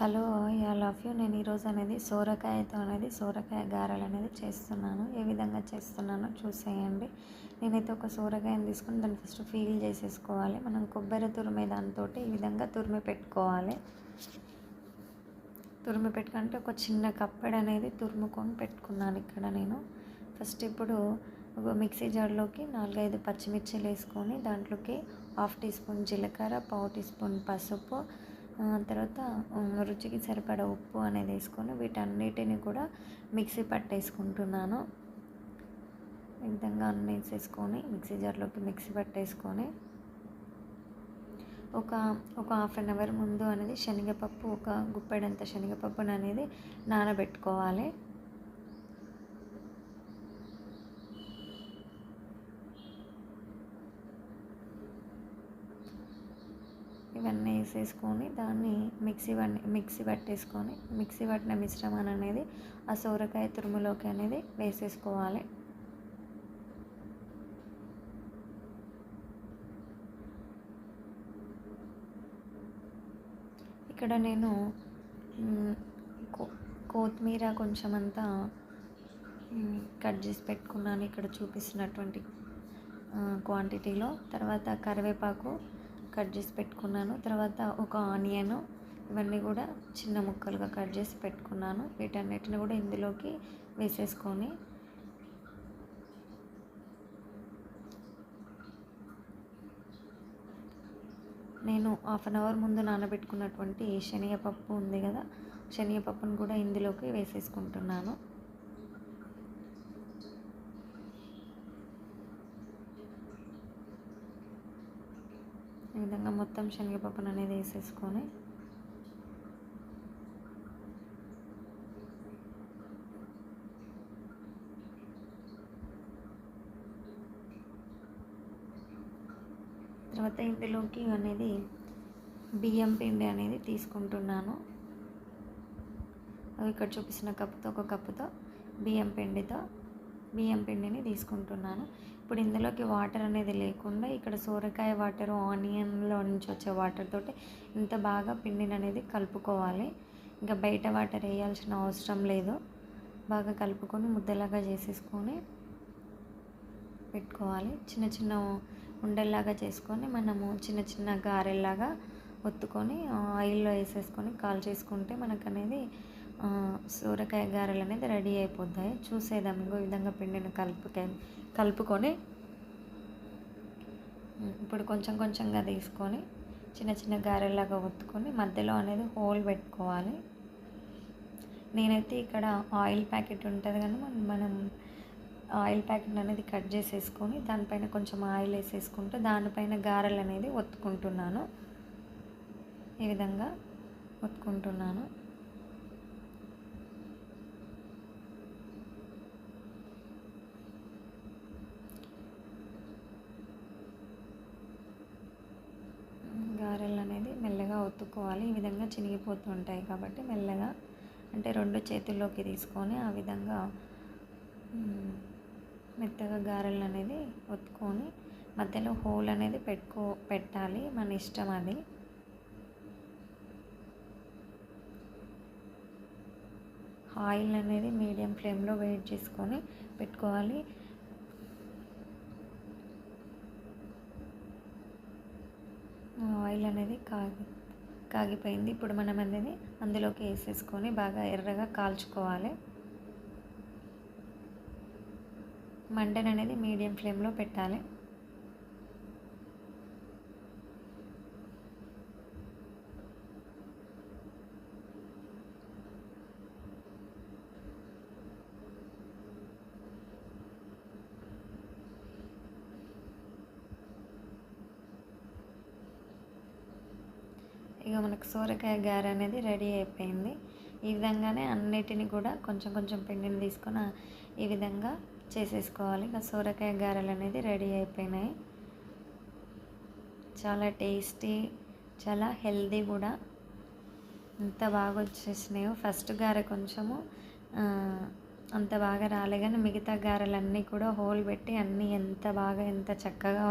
Hello I love you. నేను ఈరోజు అనేది సోరకాయతో అనేది సోరకాయ గారెలు అనేది చేస్తున్నాను. ఏ విధంగా చేస్తున్నానో చూసేయండి. నేనైతే ఒక సోరకాయని తీసుకుని దాన్ని ఫస్ట్ ఫీల్ చేసేసుకోవాలి. మనం కొబ్బరి తురిమే దాంతో ఈ విధంగా తురిమి పెట్టుకోవాలి. తురిమి పెట్టుకుంటే ఒక చిన్న కప్పడి అనేది తురుముకొని పెట్టుకున్నాను ఇక్కడ నేను. ఫస్ట్ ఇప్పుడు ఒక మిక్సీ జార్లోకి నాలుగైదు పచ్చిమిర్చిలు వేసుకొని దాంట్లోకి హాఫ్ టీ స్పూన్ జీలకర్ర పావు టీ స్పూన్ పసుపు తర్వాత రుచికి సరిపడ ఉప్పు అనేది వేసుకొని వీటన్నిటిని కూడా మిక్సీ పట్టేసుకుంటున్నాను. ఈ విధంగా అన్నీ వేసేసుకొని మిక్సీ జార్లోకి మిక్సీ పట్టేసుకొని ఒక ఒక హాఫ్ అన్ అవర్ ముందు అనేది శనగపప్పు ఒక గుప్పెడంత శనగపప్పును అనేది నానబెట్టుకోవాలి. ఇవన్నీ వేసేసుకొని దాన్ని మిక్సీ మిక్సీ పట్టేసుకొని మిక్సీ పట్టిన మిశ్రమాన్ని అనేది ఆ సోరకాయ తురుములోకి అనేది వేసేసుకోవాలి. ఇక్కడ నేను కొత్తిమీర కొంచెం అంతా కట్ చేసి పెట్టుకున్నాను. ఇక్కడ చూపిస్తున్నటువంటి క్వాంటిటీలో తర్వాత కరివేపాకు కట్ చేసి పెట్టుకున్నాను. తర్వాత ఒక ఆనియన్ ఇవన్నీ కూడా చిన్న ముక్కలుగా కట్ చేసి పెట్టుకున్నాను. వీటన్నిటిని కూడా ఇందులోకి వేసేసుకొని నేను హాఫ్ అన్ అవర్ ముందు నానబెట్టుకున్నటువంటి శనగపప్పు ఉంది కదా శనగపప్పును కూడా ఇందులోకి వేసేసుకుంటున్నాను. ఈ విధంగా మొత్తం శనగపప్పును అనేది వేసేసుకొని తర్వాత ఇందులోకి అనేది బియ్యం పిండి అనేది తీసుకుంటున్నాను. ఇక్కడ చూపిస్తున్న కప్పుతో ఒక కప్పుతో బియ్యం పిండితో బియ్యం పిండిని తీసుకుంటున్నాను. ఇప్పుడు ఇందులోకి వాటర్ అనేది లేకుండా ఇక్కడ సోరకాయ వాటర్ ఆనియన్లో నుంచి వచ్చే వాటర్ తోటి ఇంత బాగా పిండిని అనేది కలుపుకోవాలి. ఇంకా బయట వాటర్ వేయాల్సిన అవసరం లేదు. బాగా కలుపుకొని ముద్దలాగా చేసేసుకొని పెట్టుకోవాలి. చిన్న చిన్న ఉండేలాగా చేసుకొని మనము చిన్న చిన్న గారెల్లాగా ఒత్తుకొని ఆయిల్లో వేసేసుకొని కాల్ చేసుకుంటే మనకు అనేది సూరకాయ గారెలు అనేది రెడీ అయిపోతాయి. చూసేదాం ఇంకో విధంగా పిండిని కలుపుకే కలుపుకొని ఇప్పుడు కొంచెం కొంచెంగా తీసుకొని చిన్న చిన్న గారెలాగా ఒత్తుకొని మధ్యలో అనేది హోల్ పెట్టుకోవాలి. నేనైతే ఇక్కడ ఆయిల్ ప్యాకెట్ ఉంటుంది కానీ మనం ఆయిల్ ప్యాకెట్ అనేది కట్ చేసేసుకొని దానిపైన కొంచెం ఆయిల్ వేసేసుకుంటూ దానిపైన గారెలు అనేది ఒత్తుకుంటున్నాను. ఈ విధంగా ఒత్తుకుంటున్నాను గారెలు అనేది మెల్లగా ఒత్తుకోవాలి ఈ విధంగా చినిగిపోతూ ఉంటాయి కాబట్టి మెల్లగా అంటే రెండు చేతుల్లోకి తీసుకొని ఆ విధంగా మెత్తగా గారెలు అనేది ఒత్తుకొని మధ్యలో హోల్ అనేది పెట్టుకో పెట్టాలి మన ఇష్టం అది. ఆయిల్ అనేది మీడియం ఫ్లేమ్లో వెయిట్ చేసుకొని పెట్టుకోవాలి. ఆయిల్ అనేది కాగి కాగిపోయింది. ఇప్పుడు మనం అనేది అందులోకి వేసేసుకొని బాగా ఎర్రగా కాల్చుకోవాలి. మంటను అనేది మీడియం ఫ్లేమ్లో పెట్టాలి. ఇక మనకు సోరకాయ గారె అనేది రెడీ అయిపోయింది. ఈ విధంగానే అన్నిటిని కూడా కొంచెం కొంచెం పిండిని తీసుకొని ఈ విధంగా చేసేసుకోవాలి. ఇక సోరకాయ గారెలు అనేది రెడీ అయిపోయినాయి. చాలా టేస్టీ చాలా హెల్దీ కూడా. ఎంత బాగా వచ్చేసినాయో. ఫస్ట్ గారె కొంచెము అంత బాగా రాలే కానీ మిగతా గారెలన్నీ కూడా హోల్ పెట్టి అన్నీ ఎంత బాగా ఎంత చక్కగా